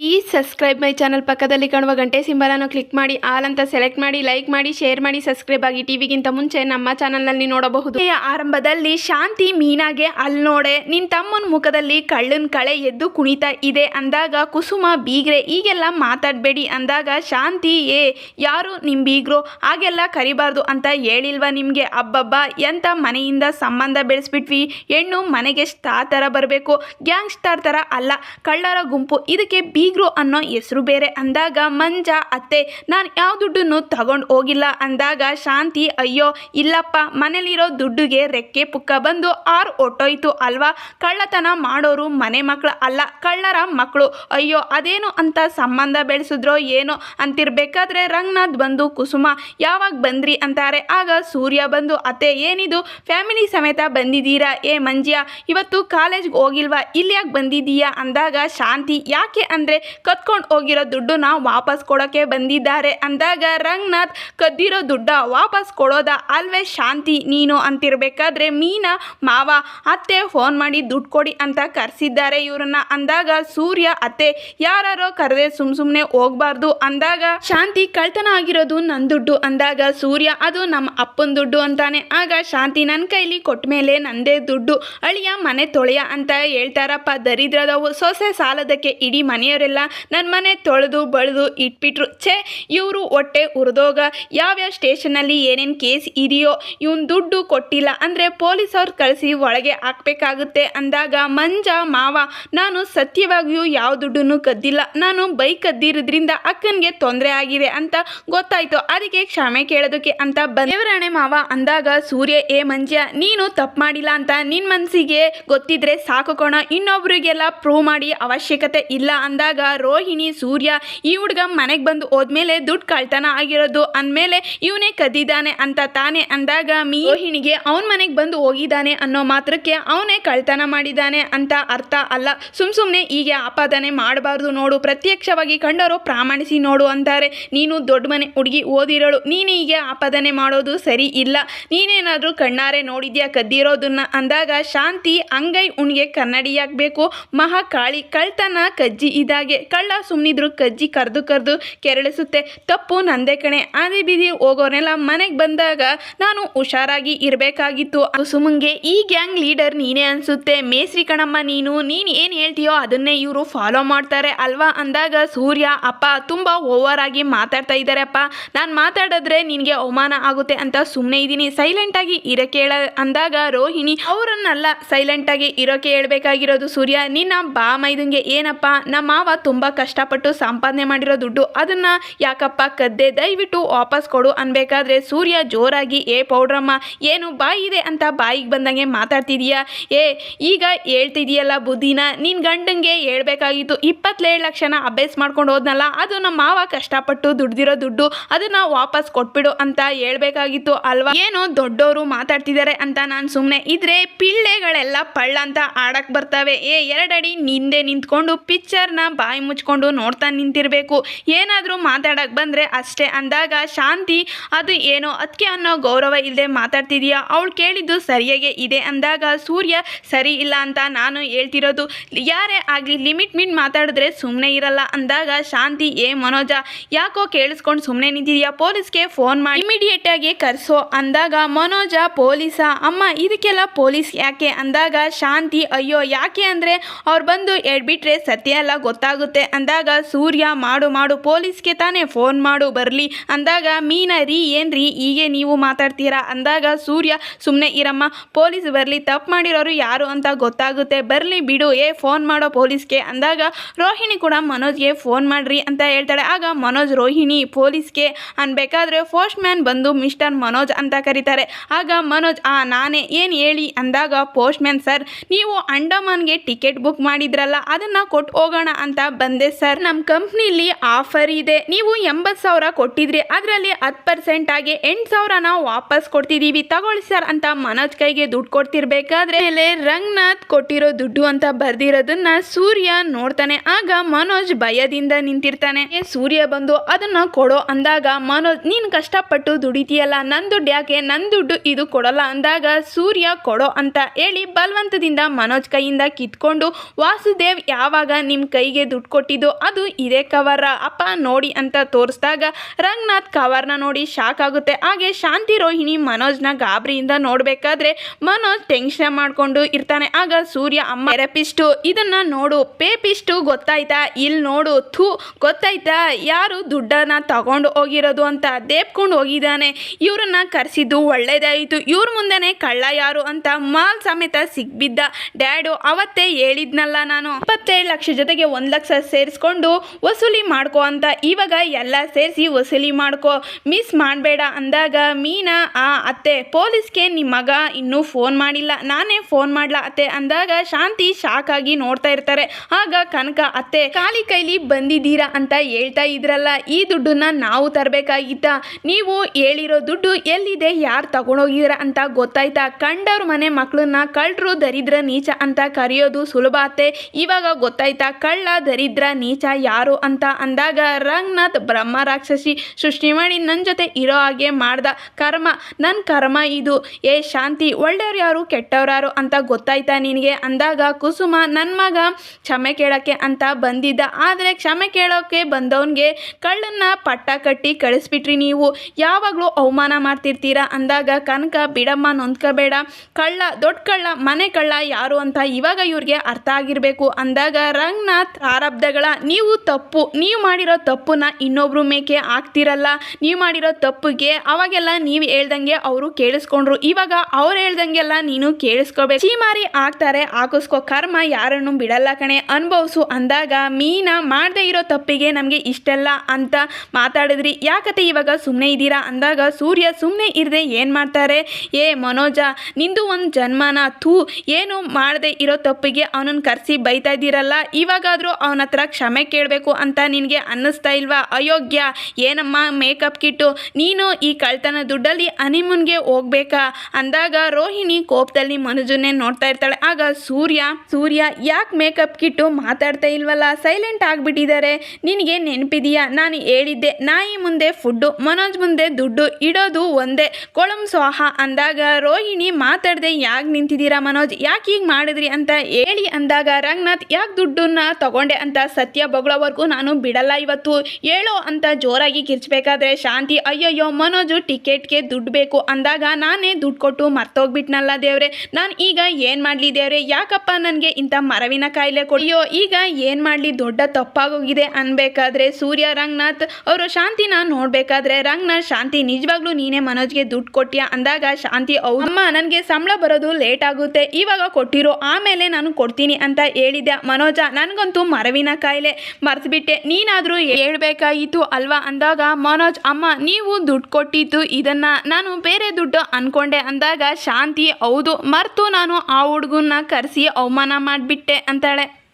ಈ subscribe my channel ಪಕ್ಕದಲ್ಲಿ ಕಾಣುವ ಗಂಟೆ ಸಿಂಬಲನ್ನು ಕ್ಲಿಕ್ ಮಾಡಿ, ಆಲ್ ಅಂತ ಸೆಲೆಕ್ಟ್ ಮಾಡಿ, ಲೈಕ್ ಮಾಡಿ, ಶೇರ್ ಮಾಡಿ, ಸಬ್ಸ್ಕ್ರೈಬ್ ಆಗಿ ಟಿವಿಗಿಂತ ಮುಂಚೆ ನಮ್ಮ ಚಾನಲ್ನಲ್ಲಿ ನೋಡಬಹುದು. ಆರಂಭದಲ್ಲಿ ಶಾಂತಿ ಮೀನಾಗೆ ಅಲ್ಲಿ ನೋಡೆ, ನಿನ್ ತಮ್ಮನ ಮುಖದಲ್ಲಿ ಕಳ್ಳನ್ ಕಳೆ ಎದ್ದು ಕುಣಿತಾ ಇದೆ ಅಂದಾಗ ಕುಸುಮ ಬೀಗ್ರೆ, ಈಗೆಲ್ಲ ಮಾತಾಡಬೇಡಿ ಅಂದಾಗ ಶಾಂತಿ ಏ, ಯಾರು ನಿಮ್ ಬೀಗ್ರೋ? ಹಾಗೆಲ್ಲ ಕರಿಬಾರ್ದು ಅಂತ ಹೇಳಿಲ್ವಾ ನಿಮಗೆ? ಅಬ್ಬಬ್ಬ, ಎಂತ ಮನೆಯಿಂದ ಸಂಬಂಧ ಬೆಳೆಸ್ಬಿಟ್ವಿ? ಹೆಣ್ಣು ಮನೆಗೆ ಸ್ಟಾರ್ ತರ ಬರಬೇಕು ಗ್ಯಾಂಗ್ ಸ್ಟಾರ್ ತರ ಅಲ್ಲ, ಕಳ್ಳರ ಗುಂಪು. ಇದಕ್ಕೆ ಬೀಗ್ರು ಅನ್ನೋ ಹೆಸರು ಬೇರೆ. ಅಂದಾಗ, ಮಂಜ, ಅತ್ತೆ, ನಾನು ಯಾವ ದುಡ್ಡನ್ನು ತಗೊಂಡು ಹೋಗಿಲ್ಲ. ಅಂದಾಗ, ಶಾಂತಿ, ಅಯ್ಯೋ, ಇಲ್ಲಪ್ಪ, ಮನೇಲಿರೋ ದುಡ್ಡುಗೆ ರೆಕ್ಕೆ ಪುಕ್ಕ ಬಂದು ಆರು ಹೊಟ್ಟೋಯ್ತು ಅಲ್ವಾ? ಕಳ್ಳತನ ಮಾಡೋರು ಮನೆ ಮಕ್ಕಳು ಅಲ್ಲ, ಕಳ್ಳರ ಮಕ್ಕಳು ಅಯ್ಯೋ, ಅದೇನು ಅಂತ ಸಂಬಂಧ ಬೆಳೆಸಿದ್ರೋ ಏನೋ ಅಂತಿರ್ಬೇಕಾದ್ರೆ ರಂಗನಾಥ್ ಬಂದು ಕುಸುಮ, ಯಾವಾಗ ಬಂದ್ರಿ ಅಂತಾರೆ. ಆಗ ಸೂರ್ಯ ಬಂದು, ಅತ್ತೆ, ಏನಿದು? ಫ್ಯಾಮಿಲಿ ಸಮೇತ ಬಂದಿದ್ದೀರಾ? ಏ ಮಂಜ್ಯ, ಇವತ್ತು ಕಾಲೇಜ್ಗೆ ಹೋಗಿಲ್ವಾ? ಇಲ್ಲಿ ಯಾಕೆ ಬಂದಿದ್ದೀಯಾ? ಅಂದಾಗ, ಶಾಂತಿ, ಯಾಕೆ ಅಂದರೆ ಕತ್ಕೊಂಡು ಹೋಗಿರೋ ದುಡ್ಡನ್ನ ವಾಪಸ್ ಕೊಡೋಕ್ಕೆ ಬಂದಿದ್ದಾರೆ. ಅಂದಾಗ ರಂಗನಾಥ್, ಕದ್ದಿರೋ ದುಡ್ಡ ವಾಪಸ್ ಕೊಡೋದ? ಅಲ್ವೇ ಶಾಂತಿ ನೀನು ಅಂತಿರ್ಬೇಕಾದ್ರೆ ಮೀನಾ, ಮಾವ, ಅತ್ತೆ ಫೋನ್ ಮಾಡಿ ದುಡ್ಡು ಕೊಡಿ ಅಂತ ಕರೆಸಿದ್ದಾರೆ ಇವ್ರನ್ನ. ಅಂದಾಗ ಸೂರ್ಯ, ಅತ್ತೆ ಯಾರೋ ಕರೆದೆ ಸುಮ್ ಸುಮ್ಮನೆ ಹೋಗ್ಬಾರ್ದು. ಅಂದಾಗ, ಶಾಂತಿ ಕಳ್ತನ ಆಗಿರೋದು ನನ್ನ ದುಡ್ಡು. ಅಂದಾಗ ಸೂರ್ಯ, ಅದು ನಮ್ಮ ಅಪ್ಪನ ದುಡ್ಡು ಅಂತಾನೆ. ಆಗ ಶಾಂತಿ ನನ್ನ ಕೈಲಿ ಕೊಟ್ಟ ಮೇಲೆ ನಂದೇ ದುಡ್ಡು. ಅಳಿಯ ಮನೆ ತೊಳೆಯ ಅಂತ ಹೇಳ್ತಾರಪ್ಪ ದರಿದ್ರದವು ಸೊಸೆ ಸಾಲದಕ್ಕೆ ಇಡೀ ಮನೆಯವರೆಲ್ಲ ನನ್ನ ಮನೆ ತೊಳೆದು ಬಳಿದು ಇಟ್ಬಿಟ್ರು. ಛೇ, ಇವರು ಹೊಟ್ಟೆ ಉರಿದೋಗ. ಯಾವ್ಯಾವ ಸ್ಟೇಷನಲ್ಲಿ ಏನೇನು ಕೇಸ್ ಇದೆಯೋ ಇವನು ದುಡ್ಡು ಕೊಟ್ಟಿಲ್ಲ. ಅಂದರೆ ಪೊಲೀಸವ್ರು ಕಳಿಸಿ ಒಳಗೆ ಹಾಕ್ಬೇಕಾಗುತ್ತೆ ಅಂದಾಗ ಮಂಜ, ಮಾವ, ನಾನು ಸತ್ಯವಾಗಿಯೂ ಯಾವ ದುಡ್ಡನ್ನು ಕದ್ದಿಲ್ಲ. ನಾನು ಬೈಕ್ ಕದ್ದಿರೋದ್ರಿಂದ ಅಕ್ಕನಿಗೆ ತೊಂದರೆ ಆಗಿದೆ ಅಂತ ಗೊತ್ತಾಯ್ತು. ಅದಕ್ಕೆ ಕ್ಷಮೆ ಕೇಳೋದಕ್ಕೆ ಅಂತ ಬಂದೇವರಾಣೆ ಮಾವ ಅಂದಾಗ ಸೂರ್ಯ, ಏ ಮಂಜ, ನೀನು ತಪ್ಪು ಮಾಡಿಲ್ಲ ಅಂತ ನಿನ್ನ ಮನಸ್ಸಿಗೆ ಗೊತ್ತಿದ್ರೆ ಸಾಕು ಕೋಣ. ಇನ್ನೊಬ್ರಿಗೆಲ್ಲ ಪ್ರೂವ್ ಮಾಡಿ ಅವಶ್ಯಕತೆ ಇಲ್ಲ ಅಂದಾಗ ರೋಹಿಣಿ, ಸೂರ್ಯ ಈ ಹುಡುಗ ಮನೆಗೆ ಬಂದು ಹೋದ್ಮೇಲೆ ದುಡ್ಡು ಕಳ್ತನ ಆಗಿರೋದು. ಅಂದಮೇಲೆ ಇವನೇ ಕದ್ದಿದ್ದಾನೆ ಅಂತ ತಾನೇ ಅಂದಾಗ ಮೀ ರೋಹಿಣಿಗೆ ಅವನ ಮನೆಗೆ ಬಂದು ಹೋಗಿದ್ದಾನೆ ಅನ್ನೋ ಮಾತ್ರಕ್ಕೆ ಅವನೇ ಕಳ್ತನ ಮಾಡಿದ್ದಾನೆ ಅಂತ ಅರ್ಥ ಅಲ್ಲ. ಸುಮ್ ಸುಮ್ಮನೆ ಹೀಗೆ ಆಪಾದನೆ ಮಾಡಬಾರ್ದು ನೋಡು. ಪ್ರತ್ಯಕ್ಷವಾಗಿ ಕಂಡರು ಪ್ರಾಮಾಣಿಸಿ ನೋಡು ಅಂತಾರೆ. ನೀನು ದೊಡ್ಡ ಮನೆ ಹುಡುಗಿ ಓದಿರೋಳು. ನೀನು ಹೀಗೆ ಆಪಾದನೆ ಮಾಡೋದು ಸರಿ ಇಲ್ಲ. ನೀನೇನಾದರೂ ಕಣ್ಣಾರೆ ನೋಡಿದ್ಯಾ ಕದ್ದಿರೋದನ್ನ? ಅಂದಾಗ ಶಾಂತಿ ಅಂಗೈ ಉಣ್ಗೆ ಕನ್ನಡಿಯಾಗಬೇಕು. ಮಹಾಕಾಳಿ ಕಳ್ತನ ಕಜ್ಜಿ ಇದಾಗೆ ಕಳ್ಳ ಸುಮ್ಮನಿದ್ರು ಕಜ್ಜಿ ಕರೆದು ಕರೆದು ಕೆರಳಿಸುತ್ತೆ. ತಪ್ಪು ನಂದೇ ಕಣೆ. ಆದಿ ಬೀದಿ ಹೋಗೋರೆಲ್ಲ ಮನೆಗೆ ಬಂದಾಗ ನಾನು ಹುಷಾರಾಗಿ ಇರಬೇಕಾಗಿತ್ತು. ಸುಮಂಗೆ, ಈ ಗ್ಯಾಂಗ್ ಲೀಡರ್ ನೀನೇ ಅನಿಸುತ್ತೆ. ಮೇಸ್ರಿ ಕಣಮ್ಮ ನೀನು ನೀನು ಏನು ಹೇಳ್ತೀಯೋ ಅದನ್ನೇ ಇವರು ಫಾಲೋ ಮಾಡ್ತಾರೆ ಅಲ್ವಾ? ಅಂದಾಗ ಸೂರ್ಯ, ಅಪ್ಪ, ತುಂಬ ಓವರ್ ಆಗಿ ಮಾತಾಡ್ತಾ ಇದ್ದಾರೆ ಅಪ್ಪ. ನಾನು ಮಾತಾಡಿದ್ರೆ ನಿನಗೆ ಅವಮಾನ ಆಗುತ್ತೆ ಅಂತ ಸುಮ್ಮನೆ ಇದ್ದೀನಿ ಸೈಲೆಂಟಾಗಿ ಇರೋಕೆ ಹೇಳ ಅಂದಾಗ ರೋಹಿಣಿ, ಅವರನ್ನೆಲ್ಲ ಸೈಲೆಂಟಾಗಿ ಇರೋಕೆ ಹೇಳ್ಬೇಕಾಗಿರೋದು ಸೂರ್ಯ. ನಿನ್ನ ಬಾ ಮೈದಂಗೆ, ಏನಪ್ಪ? ನಮ್ಮ ಮಾವ ತುಂಬ ಕಷ್ಟಪಟ್ಟು ಸಂಪಾದನೆ ಮಾಡಿರೋ ದುಡ್ಡು ಅದನ್ನು ಯಾಕಪ್ಪ ಕದ್ದೆ? ದಯವಿಟ್ಟು ವಾಪಸ್ ಕೊಡು ಅನ್ಬೇಕಾದ್ರೆ ಸೂರ್ಯ ಜೋರಾಗಿ, ಏ ಪೌಡ್ರಮ್ಮ, ಏನು ಬಾಯಿ ಇದೆ ಅಂತ ಬಾಯಿಗೆ ಬಂದಂಗೆ ಮಾತಾಡ್ತಿದೀಯಾ? ಏ, ಈಗ ಹೇಳ್ತಿದೀಯಲ್ಲ ಬುದ್ಧಿನ? ನಿನ್ನ ಗಂಡಂಗೆ ಹೇಳ್ಬೇಕಾಗಿತ್ತು ಇಪ್ಪತ್ತೇಳು ಲಕ್ಷನ ಅಭ್ಯಾಸ ಮಾಡ್ಕೊಂಡು ಹೋದ್ನಲ್ಲ, ಅದು ನಮ್ಮ ಮಾವ ಕಷ್ಟಪಟ್ಟು ದುಡ್ದಿರೋ ದುಡ್ಡು, ಅದನ್ನ ವಾಪಸ್ ಕೊಟ್ಬಿಡು ಅಂತ ಹೇಳ್ಬೇಕಾಗಿತ್ತು ಅಲ್ವಾ? ಏನೋ ದೊಡ್ಡವರು ಮಾತಾಡ್ತಿದ್ದಾರೆ ಅಂತ ನಾನು ಸುಮ್ಮನೆ ಇದ್ರೆ ಪಿಳ್ಳೆಗಳೆಲ್ಲ ಪಳ್ಳ ಅಂತ ಆಡಕ್ ಬರ್ತವೆ. ಏ, ಎರಡಡಿ ನಿಂದೆ ನಿಂತ್ಕೊಂಡು ಪಿಕ್ಚರ್ನ ಬಾಯಿ ಮುಚ್ಕೊಂಡು ನೋಡ್ತಾ ನಿಂತಿರಬೇಕು. ಏನಾದರೂ ಮಾತಾಡಕ್ಕೆ ಬಂದರೆ ಅಷ್ಟೇ ಅಂದಾಗ ಶಾಂತಿ, ಅದು ಏನೋ ಅದಕ್ಕೆ ಅನ್ನೋ ಗೌರವ ಇಲ್ಲದೆ ಮಾತಾಡ್ತಿದೀಯಾ? ಅವಳು ಕೇಳಿದ್ದು ಸರಿಯಾಗೆ ಇದೆ ಅಂದಾಗ ಸೂರ್ಯ, ಸರಿ ಇಲ್ಲ ಅಂತ ನಾನು ಹೇಳ್ತಿರೋದು. ಯಾರೇ ಆಗಲಿ ಲಿಮಿಟ್ ಮಿಟ್ ಮಾತಾಡಿದ್ರೆ ಸುಮ್ಮನೆ ಇರಲ್ಲ ಅಂದಾಗ ಶಾಂತಿ, ಏ ಮನೋಜ, ಯಾಕೋ ಕೇಳಿಸ್ಕೊಂಡು ಸುಮ್ಮನೆ ನಿಂತಿದೀಯಾ? ಪೊಲೀಸ್ಗೆ ಫೋನ್ ಮಾಡಿ ಇಮಿಡಿಯೇಟ್ ಆಗಿ ಕರೆಸೋ ಅಂದಾಗ ಮನೋಜ, ಪೊಲೀಸ? ಅಮ್ಮ, ಇದಕ್ಕೆಲ್ಲ ಪೊಲೀಸ್ ಯಾಕೆ? ಅಂದಾಗ ಶಾಂತಿ, ಅಯ್ಯೋ, ಯಾಕೆ ಅಂದರೆ ಅವ್ರು ಬಂದು ಎಡ್ಬಿಟ್ರೆ ಸತ್ಯ ಎಲ್ಲ ಗೊತ್ತಾಗುತ್ತೆ. ಅಂದಾಗ, ಸೂರ್ಯ, ಮಾಡು ಮಾಡು, ಪೊಲೀಸ್ಗೆ ತಾನೇ ಫೋನ್ ಮಾಡು, ಬರಲಿ. ಅಂದಾಗ, ಮೀನ, ರೀ ಏನ್ರಿ ಹೀಗೆ ನೀವು ಮಾತಾಡ್ತೀರಾ? ಅಂದಾಗ, ಸೂರ್ಯ ಸುಮ್ಮನೆ ಇರಮ್ಮ. ಪೊಲೀಸ್ ಬರಲಿ, ತಪ್ಪು ಮಾಡಿರೋರು ಯಾರು ಅಂತ ಗೊತ್ತಾಗುತ್ತೆ. ಬರಲಿ ಬಿಡು, ಏ, ಫೋನ್ ಮಾಡೋ ಪೊಲೀಸ್ಗೆ. ಅಂದಾಗ, ರೋಹಿಣಿ ಕೂಡ ಮನೋಜ್ಗೆ ಫೋನ್ ಮಾಡ್ರಿ ಅಂತ ಹೇಳ್ತಾಳೆ. ಆಗ ಮನೋಜ್ ರೋಹಿಣಿ ಪೊಲೀಸ್ಗೆ ಅನ್ಬೇಕಾದ್ರೆ ಪೋಸ್ಟ್ ಮ್ಯಾನ್ ಬಂದು ಮಿಸ್ಟರ್ ಮನೋಜ್ ಅಂತ ಕರೀತಾರೆ. ಆಗ ಮನೋಜ್, ಆ, ನಾನೇ, ಏನು ಹೇಳಿ? ಅಂದಾಗ ಪೋಸ್ಟ್ ಮ್ಯಾನ್ ಸರ್, ನೀವು ಅಂಡಮಾನ್ಗೆ ಟಿಕೆಟ್ ಬುಕ್ ಮಾಡಿದ್ರಲ್ಲ, ಅದನ್ನು ಕೊಟ್ಟು ಹೋಗೋಣ ಅಂತ ಬಂದೆ, ಸರ್ ನಮ್ಮ ಕಂಪ್ನಿಲಿ ಆಫರ್ ಇದೆ. ನೀವು ಎಂಬತ್ತು ಸಾವಿರ ಕೊಟ್ಟಿದ್ರಿ. ಅದರಲ್ಲಿ ಹತ್ತು ಪರ್ಸೆಂಟ್ ಆಗಿ ಎಂಟು ಸಾವಿರನ ವಾಪಸ್ ಕೊಡ್ತಿದ್ದೀವಿ ತಗೊಳ್ಳಿ, ಸರ್, ಅಂತ ಮನೋಜ್ ಕೈಗೆ ದುಡ್ಡು ಕೊಡ್ತಿರ್ಬೇಕಾದ್ರೆ ಮೇಲೆ ರಂಗನಾಥ್ ಕೊಟ್ಟಿರೋ ದುಡ್ಡು ಅಂತ ಬರ್ದಿರೋದನ್ನ ಸೂರ್ಯ ನೋಡ್ತಾನೆ. ಆಗ ಮನೋಜ್ ಭಯದಿಂದ ನಿಂತಿರ್ತಾನೆ. ಸೂರ್ಯ ಬಂದು ಅದನ್ನ ಕೊಡೋ ಅಂದಾಗ ಮನೋಜ್, ನೀನು ಕಷ್ಟಪಟ್ಟು ದುಡಿತೀಯಲ್ಲ. ನನ್ನ ದುಡ್ಡು ಯಾಕೆ? ನನ್ನ ದುಡ್ಡು ಇದು ಕೊಡಲ್ಲ. ಅಂದಾಗ ಸೂರ್ಯ, ಕೊಡೋ ಅಂತ ಹೇಳಿ ಬಲವಂತದಿಂದ ಮನೋಜ್ ಕೈಯಿಂದ ಕಿತ್ಕೊಂಡು, ವಾಸುದೇವ್, ಯಾವಾಗ ನಿಮ್ಮ ಕೈಗೆ ದುಡ್ಡು ಕೊಟ್ಟಿದ್ದು, ಅದು ಇದೇ ಕವರ ಅಪ್ಪ ನೋಡಿ ಅಂತ ತೋರಿಸಿದಾಗ ರಂಗನಾಥ್ ಕವರ್ನ ನೋಡಿ ಶಾಕ್ ಆಗುತ್ತೆ. ಹಾಗೆ ಶಾಂತಿ ರೋಹಿಣಿ ಮನೋಜ್ನ ಗಾಬರಿಯಿಂದ ನೋಡಬೇಕಾದ್ರೆ ಮನೋಜ್ ಟೆನ್ಷನ್ ಮಾಡಿಕೊಂಡು ಇರ್ತಾನೆ. ಆಗ ಸೂರ್ಯ ಅಮ್ಮ ಥೆರಪಿಸ್ಟು ಇದನ್ನ ನೋಡು. ಪೇಪಿಸ್ಟು ಗೊತ್ತಾಯ್ತಾ? ಇಲ್ಲಿ ನೋಡು. ಥೂ, ಗೊತ್ತಾಯ್ತಾ? ಯಾರು ದುಡ್ಡನ್ನ ತಗೊಂಡು ಹೋಗಿರೋದು ಅಂತ ದೇಪ್ಕೊಂಡು ಹೋಗಿದ್ದಾನೆ. ಇವರನ್ನ ಕರೆಸಿದ್ದು ಒಳ್ಳೇದಾಯಿತು. ಇವ್ರ ಮುಂದೆನೆ ಕಳ್ಳ ಯಾರು ಅಂತ ಮಾಲ್ ಸಮೇತ ಸಿಗ್ಬಿದ್ದ. ಡ್ಯಾಡು, ಅವತ್ತೇ ಹೇಳಿದ್ನಲ್ಲ ನಾನು. ಇಪ್ಪತ್ತೇಳು ಲಕ್ಷ ಜೊತೆಗೆ ಒಂದು ಲಕ್ಷ ಸೇರಿಸ್ಕೊಂಡು ವಸೂಲಿ ಮಾಡ್ಕೋ ಅಂತ ಇವಾಗ ಎಲ್ಲ ಸೇರಿಸಿ ವಸೂಲಿ ಮಾಡ್ಕೋ. ಮಿಸ್ ಮಾಡಬೇಡ ಅಂದಾಗ ಮೀನಾ, ಆ ಅತ್ತೆ, ಪೊಲೀಸ್ಗೆ ನಿಮ್ಮ ಮಗ ಇನ್ನೂ ಫೋನ್ ಮಾಡಿಲ್ಲ. ನಾನೇ ಫೋನ್ ಮಾಡ್ಲಾ ಅತ್ತೆ ಅಂದಾಗ ಶಾಂತಿ ಶಾಕ್ ಆಗಿ ನೋಡ್ತಾ ಇರ್ತಾರೆ. ಆಗ ಕನಕ, ಅತ್ತೆ, ಖಾಲಿ ಕೈಲಿ ಬಂದಿದ್ದೀರಾ ಅಂತ ಹೇಳ್ತಾ ಇದ್ರಲ್ಲ, ಈ ದುಡ್ಡನ್ನ ನಾವು ತರಬೇಕಾಗಿತ್ತ? ನೀವು ಹೇಳಿರೋ ದುಡ್ಡು ಎಲ್ಲಿದೆ, ಯಾರು ತಗೊಂಡೋಗಿದ್ದೀರಾ ಅಂತ ಗೊತ್ತಾಯ್ತಾ? ಕಂಡವ್ರ ಮನೆ ಮಕ್ಕಳನ್ನ ಕಳ್ಳರು, ದರಿದ್ರ, ನೀಚ ಅಂತ ಕರೆಯೋದು ಸುಲಭ ಅತ್ತೆ. ಇವಾಗ ಗೊತ್ತಾಯ್ತಾ, ಕಳ್ಳ ದರಿದ್ರ ನೀಚ ಯಾರು ಅಂತ ಅಂದಾಗ ರಂಗನಾಥ್ ಬ್ರಹ್ಮ ರಾಕ್ಷಸಿ ಸೃಷ್ಟಿ ಮಾಡಿ ನನ್ನ ಜೊತೆ ಇರೋ ಹಾಗೆ ಮಾಡ್ದ. ಕರ್ಮ ನನ್ನ ಕರ್ಮ ಇದು. ಏ ಶಾಂತಿ, ಒಳ್ಳೆಯವ್ರು ಯಾರು, ಕೆಟ್ಟವ್ರು ಯಾರು ಅಂತ ಗೊತ್ತಾಯ್ತಾ ನಿನಗೆ? ಅಂದಾಗ ಕುಸುಮ ನನ್ನ ಮಗ ಕ್ಷಮೆ ಕೇಳೋಕ್ಕೆ ಅಂತ ಬಂದಿದ್ದ. ಆದರೆ ಕ್ಷಮೆ ಕೇಳೋಕ್ಕೆ ಬಂದವನಿಗೆ ಕಳ್ಳನ್ನ ಪಟ್ಟ ಕಟ್ಟಿ ಕಳಿಸ್ಬಿಟ್ರಿ ನೀವು. ಯಾವಾಗಲೂ ಅವಮಾನ ಮಾಡ್ತಿರ್ತೀರಾ? ಅಂದಾಗ ಕನಕ, ಬಿಡಮ್ಮ ನೊಂದ್ಕೋಬೇಡ. ಕಳ್ಳ, ದೊಡ್ಡ ಕಳ್ಳ, ಮನೆ ಕಳ್ಳ ಯಾರು ಅಂತ ಇವಾಗ ಇವ್ರಿಗೆ ಅರ್ಥ ಆಗಿರಬೇಕು. ಅಂದಾಗ ರಂಗನಾಥ್ ಪ್ರಾರಬ್ಧಗಳ, ನೀವು ತಪ್ಪು, ನೀವು ಮಾಡಿರೋ ತಪ್ಪನ್ನ ಇನ್ನೊಬ್ರು ಮೇಕೆ ಆಗ್ತಿರಲ್ಲ. ನೀವು ಮಾಡಿರೋ ತಪ್ಪಿಗೆ ಅವಾಗೆಲ್ಲ ನೀವು ಹೇಳ್ದಂಗೆ ಅವರು ಕೇಳಿಸ್ಕೊಂಡ್ರು. ಇವಾಗ ಅವ್ರು ಹೇಳ್ದಂಗೆಲ್ಲ ನೀನು ಕೇಳಿಸ್ಕೋಬೇಕು. ಚೀಮಾರಿ ಆಗ್ತಾರೆ ಹಾಕಿಸ್ಕೋ ಕರ್ಮ ಯಾರನ್ನು ಬಿಡಲ್ಲ ಕಣೆ. ಅನುಭವಿಸು ಅಂದಾಗ, ಮೀನ ಮಾಡದೇ ಇರೋ ತಪ್ಪಿಗೆ ನಮಗೆ ಇಷ್ಟೆಲ್ಲ ಅಂತ ಮಾತಾಡಿದ್ರಿ. ಯಾಕತೆ ಇವಾಗ ಸುಮ್ಮನೆ ಇದ್ದೀರಾ? ಅಂದಾಗ ಸೂರ್ಯ ಸುಮ್ಮನೆ ಇರದೆ ಏನು ಮಾಡ್ತಾರೆ? ಏ ಮನೋಜ, ನಿಂದು ಒಂದು ಜನ್ಮನ ಥೂ, ಏನು ಮಾಡದೆ ಇರೋ ತಪ್ಪಿಗೆ ಅವನನ್ನು ಕರೆಸಿ ಬೈತಾ ಇದ್ದೀರಲ್ಲ. ಇವಾಗಾದರೂ ಅವನ ಹತ್ರ ಕ್ಷಮೆ ಕೇಳಬೇಕು ಅಂತ ನಿನಗೆ ಅನ್ನಿಸ್ತಾ ಇಲ್ವಾ? ಅಯೋಗ್ಯ. ಏನಮ್ಮ ಮೇಕಪ್ ಕಿಟ್ಟು? ನೀನು ಈ ಕಳ್ತನ ದುಡ್ಡಲ್ಲಿ ಅನಿಮುನ್ಗೆ ಹೋಗ್ಬೇಕಾ? ಅಂದಾಗ ರೋಹಿಣಿ ಕೋಪದಲ್ಲಿ ಮನುಜನ್ನೇ ನೋಡ್ತಾ ಇರ್ತಾಳೆ. ಆಗ ಸೂರ್ಯ ಸೂರ್ಯ, ಯಾಕೆ ಮೇಕಪ್ ಕಿಟ್ಟು ಮಾತಾಡ್ತಾ ಇಲ್ವಲ್ಲ? ಸೈಲೆಂಟ್ ಆಗಿಬಿಟ್ಟಿದ್ದಾರೆ ನಿನಗೆ ನೆನಪಿದೆಯಾ? ನಾನು ಹೇಳಿದ್ದೆ, ನಾಯಿ ಮುಂದೆ ಫುಡ್ಡು ಮನೋಜ್ ಮುಂದೆ ದುಡ್ಡು, ಇಡೋದು ಒಂದೇ, ಕೊಳಂ ಸ್ವಾಹ. ಅಂದಾಗ ರೋಹಿಣಿ ಮಾತಾಡದೆ, ಯಾಕೆ ನಿಂತಿದ್ದೀರಾ ಮನೋಜ್? ಯಾಕೆ ಹೀಗೆ ಮಾಡಿದ್ರಿ ಅಂತ ಹೇಳಿ ಅಂದಾಗ ರಂಗನಾಥ್, ಯಾಕೆ ದುಡ್ಡನ್ನ ತಗೊಂಡೆ ಅಂತ ಸತ್ಯ ಬೊಗಳೋವರೆಗೂ ನಾನು ಬಿಡಲ್ಲ ಇವತ್ತು. ಹೇಳೋ ಅಂತ ಜೋರಾಗಿ ಕಿರ್ಚಬೇಕಾದ್ರೆ ಶಾಂತಿ, ಅಯ್ಯಯ್ಯೋ, ಮನೋಜು ಟಿಕೆಟ್ಗೆ ದುಡ್ಡು ಬೇಕು. ಅಂದಾಗ ನಾನೇ ದುಡ್ಡು ಕೊಟ್ಟು ಮರ್ತೋಗ್ಬಿಟ್ನಲ್ಲ ದೇವ್ರೆ. ನಾನು ಈಗ ಏನು ಮಾಡಲಿ ದೇವ್ರೆ? ಯಾಕಪ್ಪ ನನಗೆ ಇಂಥ ಮರವಿನ ಕಾಯಿಲೆ ಕೊಡಿಯೋ ಈಗ ಏನು ಮಾಡಲಿ? ದೊಡ್ಡ ತಪ್ಪಾಗೋಗಿದೆ ಅನ್ಬೇಕಾದ್ರೆ ಸೂರ್ಯ, ರಂಗನಾಥ್ ಅವರು ಶಾಂತಿನ ನೋಡಬೇಕಾದ್ರೆ ರಂಗನಾಥ್, ಶಾಂತಿ, ನಿಜವಾಗ್ಲೂ ನೀನೇ ಮನೋಜ್ಗೆ ದುಡ್ಡು ಕೊಟ್ಟಿಯಾ ಅಂದಾಗ ಶಾಂತಿ ಅವ್ರು ಅಮ್ಮ, ನನಗೆ ಸಂಬಳ ಬರೋದು ಲೇಟ್ ಆಗುತ್ತೆ. ಇವಾಗ ಕೊಟ್ಟಿರೋ, ಆಮೇಲೆ ನಾನು ಕೊಡ್ತೀನಿ ಅಂತ ಹೇಳಿದ್ದೆ ಮನೋಜ? ನನಗಂತೂ ಮರವಿನ ಕಾಯಿಲೆ ಮರೆತುಬಿಟ್ಟೆ. ನೀನಾದರೂ ಹೇಳ್ಬೇಕಾಗಿತ್ತು ಅಲ್ವಾ? ಅಂದಾಗ, ಮನೋಜ್, ಅಮ್ಮ, ನೀವು ದುಡ್ಡು ಕೊಟ್ಟಿದ್ದು ಇದನ್ನ. ನಾನು ಬೇರೆ ದುಡ್ಡು ಅಂದ್ಕೊಂಡೆ ಅಂದಾಗ, ಶಾಂತಿ, ಹೌದು. ಮರೆತು ನಾನು ಆ ಹುಡುಗನ್ನ ಕರೆಸಿ ಅವಮಾನ ಮಾಡಿಬಿಟ್ಟೆ, ಅಂತಾಳೆ.